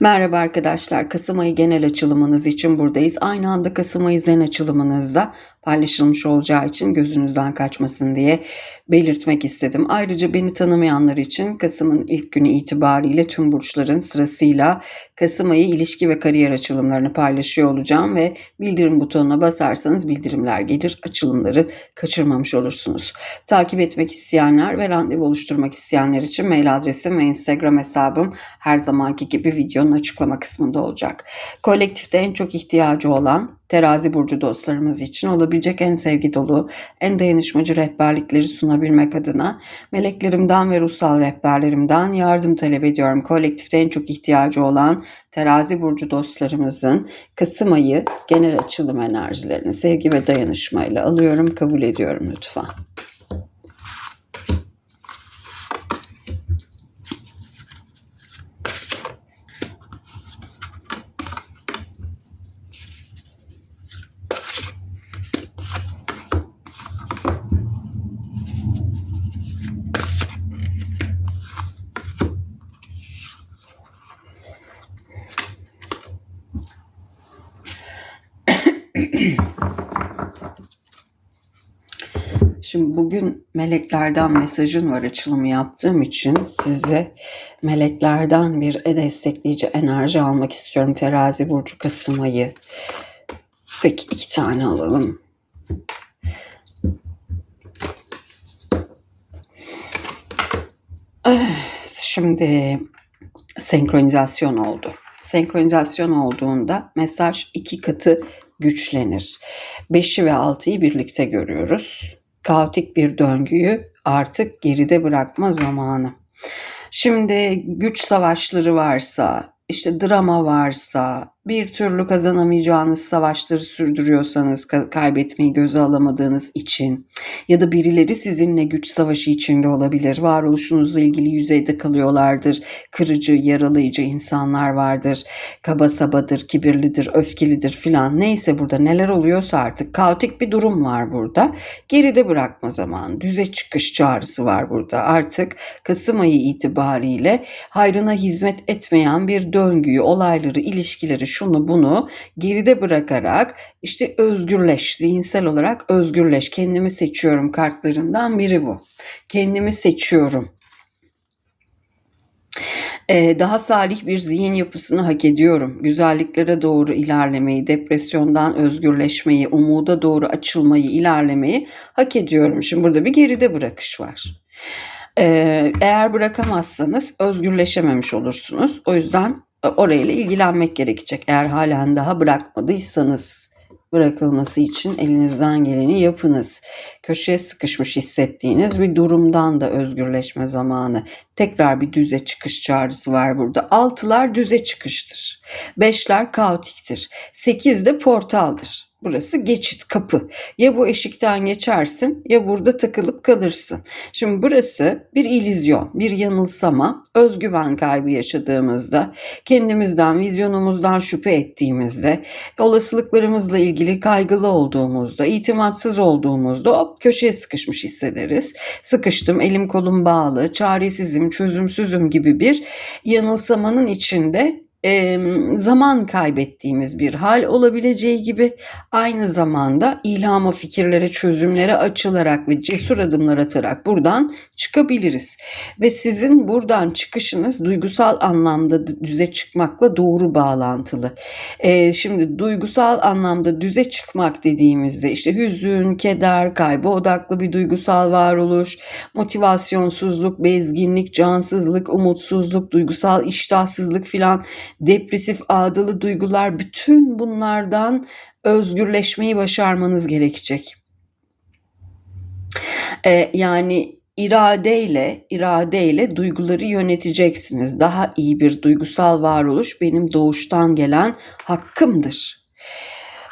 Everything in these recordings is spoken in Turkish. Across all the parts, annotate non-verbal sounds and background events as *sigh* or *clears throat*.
Merhaba arkadaşlar. Kasım ayı genel açılımınız için buradayız. Aynı anda Kasım ayı zen açılımınızda paylaşılmış olacağı için gözünüzden kaçmasın diye belirtmek istedim. Ayrıca beni tanımayanlar için Kasım'ın ilk günü itibariyle tüm burçların sırasıyla Kasım ayı ilişki ve kariyer açılımlarını paylaşıyor olacağım ve bildirim butonuna basarsanız bildirimler gelir. Açılımları kaçırmamış olursunuz. Takip etmek isteyenler ve randevu oluşturmak isteyenler için mail adresim ve Instagram hesabım her zamanki gibi videonun açıklama kısmında olacak. Kolektifte en çok ihtiyacı olan terazi burcu dostlarımız için olabilecek en sevgi dolu, en dayanışmacı rehberlikleri sunabilmek adına meleklerimden ve ruhsal rehberlerimden yardım talep ediyorum. Kolektifte en çok ihtiyacı olan terazi burcu dostlarımızın Kasım ayı genel açılım enerjilerini sevgi ve dayanışmayla alıyorum, kabul ediyorum lütfen. *clears throat* Şimdi bugün meleklerden mesajın var açılımı yaptığım için size meleklerden bir destekleyici enerji almak istiyorum. Terazi Burcu Kasım ayı. Peki iki tane alalım. Şimdi senkronizasyon oldu. Senkronizasyon olduğunda mesaj iki katı güçlenir. 5'i ve 6'yı birlikte görüyoruz. Kaotik bir döngüyü artık geride bırakma zamanı. Şimdi güç savaşları varsa, işte drama varsa, bir türlü kazanamayacağınız savaşları sürdürüyorsanız kaybetmeyi göze alamadığınız için ya da birileri sizinle güç savaşı içinde olabilir. Varoluşunuzla ilgili yüzeyde kalıyorlardır. Kırıcı, yaralayıcı insanlar vardır. Kaba sabadır, kibirlidir, öfkelidir filan. Neyse burada neler oluyorsa artık kaotik bir durum var burada. Geride bırakma zamanı, düze çıkış çağrısı var burada. Artık Kasım ayı itibariyle hayrına hizmet etmeyen bir döngüyü, olayları, ilişkileri şunu bunu geride bırakarak işte özgürleş, zihinsel olarak özgürleş. Kendimi seçiyorum kartlarından biri bu. Kendimi seçiyorum. Ee, daha salih bir zihin yapısını hak ediyorum. Güzelliklere doğru ilerlemeyi, depresyondan özgürleşmeyi, umuda doğru açılmayı, ilerlemeyi hak ediyorum. Şimdi burada bir geride bırakış var. Ee, eğer bırakamazsanız özgürleşememiş olursunuz. O yüzden orayla ilgilenmek gerekecek. Eğer halen daha bırakmadıysanız bırakılması için elinizden geleni yapınız. Köşeye sıkışmış hissettiğiniz bir durumdan da özgürleşme zamanı. Tekrar bir düze çıkış çağrısı var burada. Altılar düze çıkıştır. Beşler kaotiktir. Sekiz de portaldır. Burası geçit kapı. Ya bu eşikten geçersin ya burada takılıp kalırsın. Şimdi burası bir ilizyon, bir yanılsama, özgüven kaybı yaşadığımızda, kendimizden, vizyonumuzdan şüphe ettiğimizde, olasılıklarımızla ilgili kaygılı olduğumuzda, itimatsız olduğumuzda hop köşeye sıkışmış hissederiz. Sıkıştım, elim kolum bağlı, çaresizim, çözümsüzüm gibi bir yanılsamanın içinde e, zaman kaybettiğimiz bir hal olabileceği gibi aynı zamanda ilhama, fikirlere, çözümlere açılarak ve cesur adımlar atarak buradan çıkabiliriz. Ve sizin buradan çıkışınız duygusal anlamda düze çıkmakla doğru bağlantılı. E, şimdi duygusal anlamda düze çıkmak dediğimizde işte hüzün, keder, kaybı odaklı bir duygusal varoluş, motivasyonsuzluk, bezginlik, cansızlık, umutsuzluk, duygusal iştahsızlık filan depresif ağdalı duygular bütün bunlardan özgürleşmeyi başarmanız gerekecek. Ee, yani iradeyle, iradeyle duyguları yöneteceksiniz. Daha iyi bir duygusal varoluş benim doğuştan gelen hakkımdır.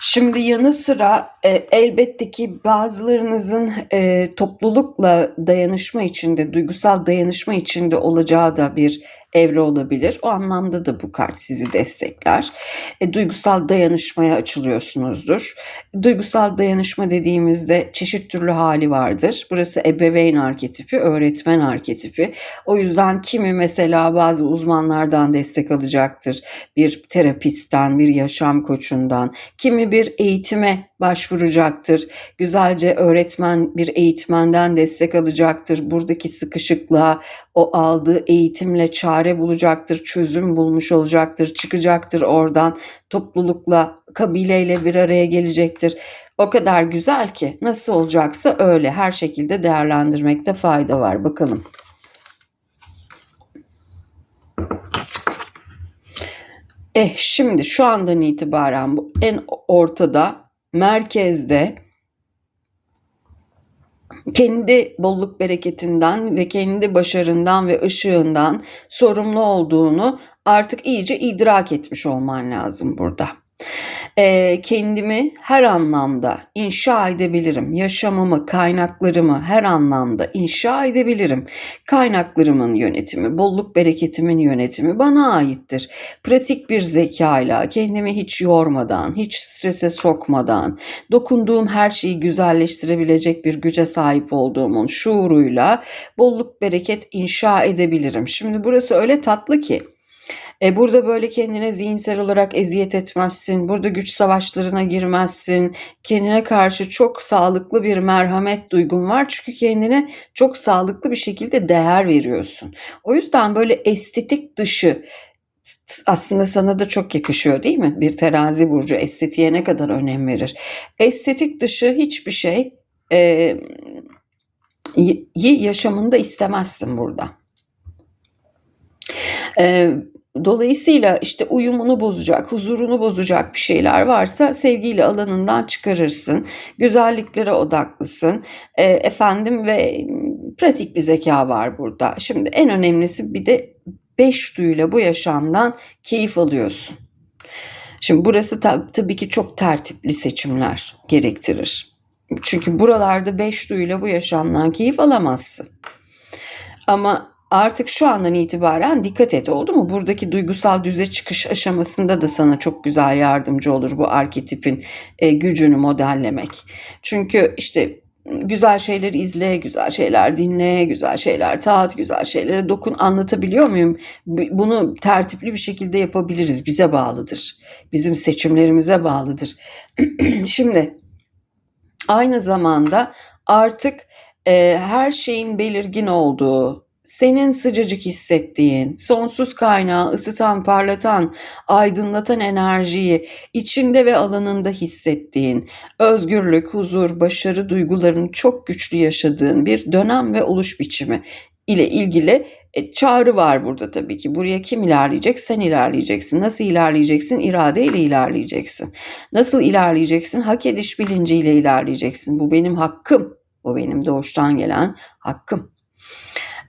Şimdi yanı sıra e, elbette ki bazılarınızın e, toplulukla dayanışma içinde, duygusal dayanışma içinde olacağı da bir evre olabilir. O anlamda da bu kart sizi destekler. E, duygusal dayanışmaya açılıyorsunuzdur. Duygusal dayanışma dediğimizde çeşit türlü hali vardır. Burası ebeveyn arketipi, öğretmen arketipi. O yüzden kimi mesela bazı uzmanlardan destek alacaktır. Bir terapistten, bir yaşam koçundan, kimi bir eğitime başvuracaktır. Güzelce öğretmen bir eğitmenden destek alacaktır. Buradaki sıkışıklığa o aldığı eğitimle çare bulacaktır, çözüm bulmuş olacaktır, çıkacaktır oradan toplulukla, kabileyle bir araya gelecektir. O kadar güzel ki nasıl olacaksa öyle her şekilde değerlendirmekte fayda var. Bakalım. Eh şimdi şu andan itibaren bu en ortada, merkezde kendi bolluk bereketinden ve kendi başarından ve ışığından sorumlu olduğunu artık iyice idrak etmiş olman lazım burada e, kendimi her anlamda inşa edebilirim. Yaşamımı, kaynaklarımı her anlamda inşa edebilirim. Kaynaklarımın yönetimi, bolluk bereketimin yönetimi bana aittir. Pratik bir zekayla, kendimi hiç yormadan, hiç strese sokmadan, dokunduğum her şeyi güzelleştirebilecek bir güce sahip olduğumun şuuruyla bolluk bereket inşa edebilirim. Şimdi burası öyle tatlı ki e, burada böyle kendine zihinsel olarak eziyet etmezsin. Burada güç savaşlarına girmezsin. Kendine karşı çok sağlıklı bir merhamet duygun var. Çünkü kendine çok sağlıklı bir şekilde değer veriyorsun. O yüzden böyle estetik dışı aslında sana da çok yakışıyor değil mi? Bir terazi burcu estetiğe ne kadar önem verir. Estetik dışı hiçbir şey e, yaşamında istemezsin burada. E, Dolayısıyla işte uyumunu bozacak, huzurunu bozacak bir şeyler varsa sevgiyle alanından çıkarırsın. Güzelliklere odaklısın. E, efendim ve pratik bir zeka var burada. Şimdi en önemlisi bir de beş duyuyla bu yaşamdan keyif alıyorsun. Şimdi burası tab- tabii ki çok tertipli seçimler gerektirir. Çünkü buralarda beş duyuyla bu yaşamdan keyif alamazsın. Ama artık şu andan itibaren dikkat et oldu mu? Buradaki duygusal düze çıkış aşamasında da sana çok güzel yardımcı olur bu arketipin e, gücünü modellemek. Çünkü işte güzel şeyler izle, güzel şeyler dinle, güzel şeyler tat, güzel şeylere dokun anlatabiliyor muyum? Bunu tertipli bir şekilde yapabiliriz. Bize bağlıdır. Bizim seçimlerimize bağlıdır. *clears throat* Şimdi aynı zamanda artık e, her şeyin belirgin olduğu, senin sıcacık hissettiğin, sonsuz kaynağı ısıtan, parlatan, aydınlatan enerjiyi içinde ve alanında hissettiğin, özgürlük, huzur, başarı duygularını çok güçlü yaşadığın bir dönem ve oluş biçimi ile ilgili e, çağrı var burada tabii ki. Buraya kim ilerleyecek? Sen ilerleyeceksin. Nasıl ilerleyeceksin? İradeyle ilerleyeceksin. Nasıl ilerleyeceksin? Hak ediş bilinciyle ilerleyeceksin. Bu benim hakkım. Bu benim doğuştan gelen hakkım.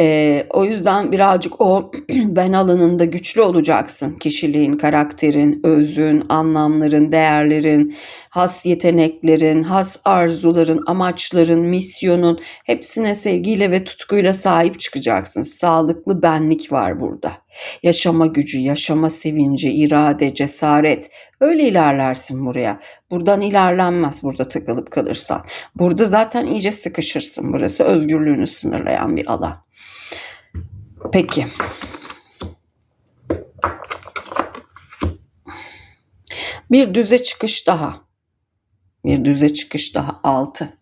E, o yüzden birazcık o *clears throat* ben alanında güçlü olacaksın. Kişiliğin, karakterin, özün, anlamların, değerlerin, has yeteneklerin, has arzuların, amaçların, misyonun hepsine sevgiyle ve tutkuyla sahip çıkacaksın. Sağlıklı benlik var burada. Yaşama gücü, yaşama sevinci, irade, cesaret. Öyle ilerlersin buraya. Buradan ilerlenmez burada takılıp kalırsan. Burada zaten iyice sıkışırsın. Burası özgürlüğünü sınırlayan bir alan. Peki. Bir düze çıkış daha. Bir düze çıkış daha. Altı.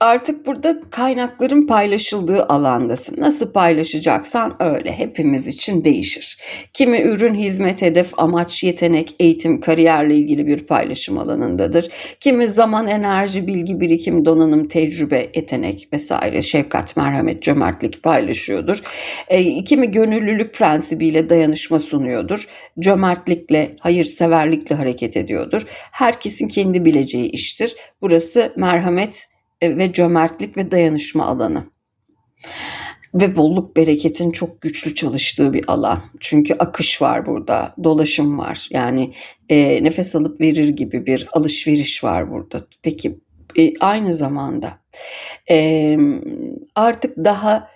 Artık burada kaynakların paylaşıldığı alandasın. Nasıl paylaşacaksan öyle. Hepimiz için değişir. Kimi ürün, hizmet, hedef, amaç, yetenek, eğitim, kariyerle ilgili bir paylaşım alanındadır. Kimi zaman, enerji, bilgi, birikim, donanım, tecrübe, yetenek vesaire, şefkat, merhamet, cömertlik paylaşıyordur. E, kimi gönüllülük prensibiyle dayanışma sunuyordur. Cömertlikle, hayırseverlikle hareket ediyordur. Herkesin kendi bileceği iştir. Burası merhamet, ve cömertlik ve dayanışma alanı. Ve bolluk bereketin çok güçlü çalıştığı bir alan. Çünkü akış var burada, dolaşım var. Yani e, nefes alıp verir gibi bir alışveriş var burada. Peki e, aynı zamanda e, artık daha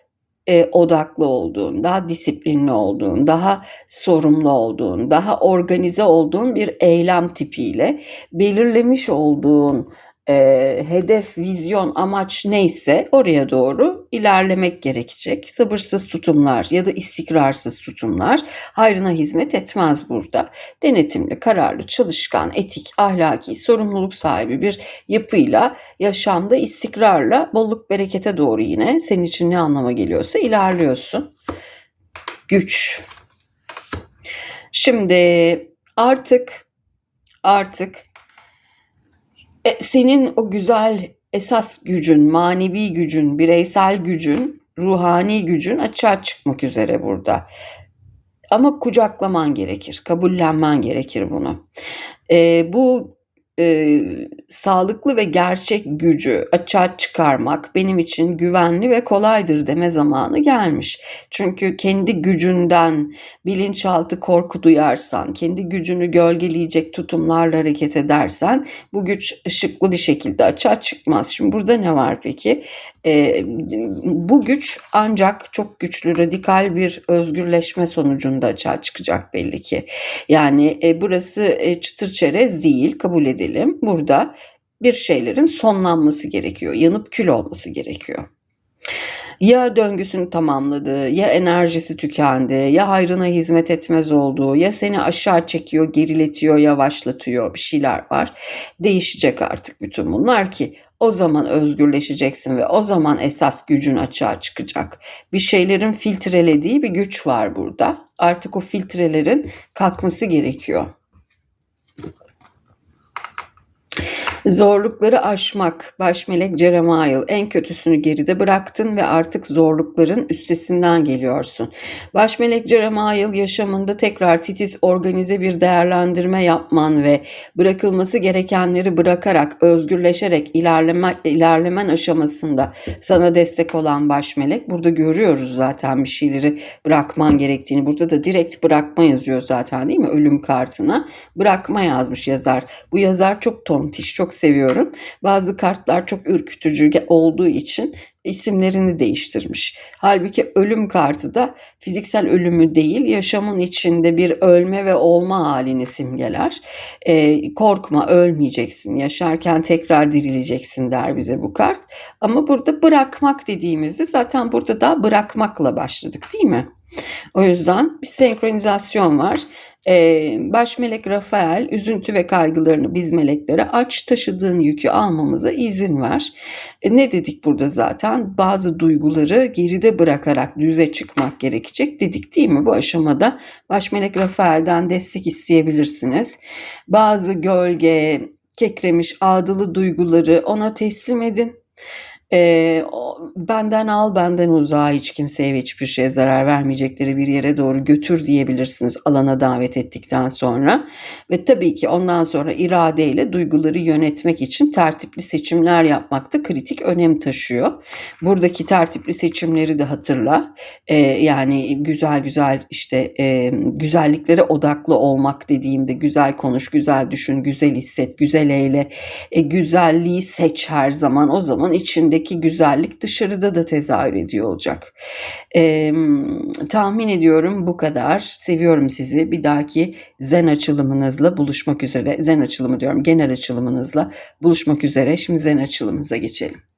e, odaklı olduğun, daha disiplinli olduğun, daha sorumlu olduğun, daha organize olduğun bir eylem tipiyle belirlemiş olduğun e, hedef, vizyon, amaç neyse oraya doğru ilerlemek gerekecek. Sabırsız tutumlar ya da istikrarsız tutumlar hayrına hizmet etmez burada. Denetimli, kararlı, çalışkan, etik, ahlaki, sorumluluk sahibi bir yapıyla yaşamda istikrarla bolluk berekete doğru yine senin için ne anlama geliyorsa ilerliyorsun. Güç. Şimdi artık artık e, senin o güzel esas gücün, manevi gücün, bireysel gücün, ruhani gücün açığa çıkmak üzere burada. Ama kucaklaman gerekir, kabullenmen gerekir bunu. E, bu e, sağlıklı ve gerçek gücü açığa çıkarmak benim için güvenli ve kolaydır deme zamanı gelmiş. Çünkü kendi gücünden bilinçaltı korku duyarsan, kendi gücünü gölgeleyecek tutumlarla hareket edersen bu güç ışıklı bir şekilde açığa çıkmaz. Şimdi burada ne var peki? E, bu güç ancak çok güçlü radikal bir özgürleşme sonucunda açığa çıkacak belli ki. Yani e, burası e, çıtır çerez değil kabul edelim. Burada bir şeylerin sonlanması gerekiyor. Yanıp kül olması gerekiyor. Ya döngüsünü tamamladı, ya enerjisi tükendi, ya hayrına hizmet etmez oldu, ya seni aşağı çekiyor, geriletiyor, yavaşlatıyor bir şeyler var. Değişecek artık bütün bunlar ki o zaman özgürleşeceksin ve o zaman esas gücün açığa çıkacak. Bir şeylerin filtrelediği bir güç var burada. Artık o filtrelerin kalkması gerekiyor. Zorlukları aşmak. Baş melek Jeremiah en kötüsünü geride bıraktın ve artık zorlukların üstesinden geliyorsun. Baş melek Jeremiah yaşamında tekrar titiz organize bir değerlendirme yapman ve bırakılması gerekenleri bırakarak özgürleşerek ilerleme, ilerlemen aşamasında sana destek olan baş melek. Burada görüyoruz zaten bir şeyleri bırakman gerektiğini. Burada da direkt bırakma yazıyor zaten değil mi? Ölüm kartına. Bırakma yazmış yazar. Bu yazar çok tontiş, çok seviyorum. Bazı kartlar çok ürkütücü olduğu için isimlerini değiştirmiş. Halbuki ölüm kartı da fiziksel ölümü değil, yaşamın içinde bir ölme ve olma halini simgeler. E, korkma, ölmeyeceksin, yaşarken tekrar dirileceksin der bize bu kart. Ama burada bırakmak dediğimizde zaten burada da bırakmakla başladık değil mi? O yüzden bir senkronizasyon var. Ee, baş melek Rafael üzüntü ve kaygılarını biz meleklere aç taşıdığın yükü almamıza izin ver. E, ne dedik burada zaten? Bazı duyguları geride bırakarak düze çıkmak gerekecek dedik değil mi? Bu aşamada baş melek Rafael'den destek isteyebilirsiniz. Bazı gölge, kekremiş, ağdılı duyguları ona teslim edin. O benden al, benden uzağa hiç kimseye ve hiçbir şeye zarar vermeyecekleri bir yere doğru götür diyebilirsiniz alana davet ettikten sonra. Ve tabii ki ondan sonra iradeyle duyguları yönetmek için tertipli seçimler yapmak da kritik önem taşıyor. Buradaki tertipli seçimleri de hatırla. Eee, yani güzel güzel işte eee, güzelliklere odaklı olmak dediğimde güzel konuş, güzel düşün, güzel hisset, güzel eyle, e, güzelliği seç her zaman. O zaman içinde içindeki güzellik dışarıda da tezahür ediyor olacak. Ee, tahmin ediyorum bu kadar. Seviyorum sizi. Bir dahaki zen açılımınızla buluşmak üzere. Zen açılımı diyorum. Genel açılımınızla buluşmak üzere. Şimdi zen açılımınıza geçelim.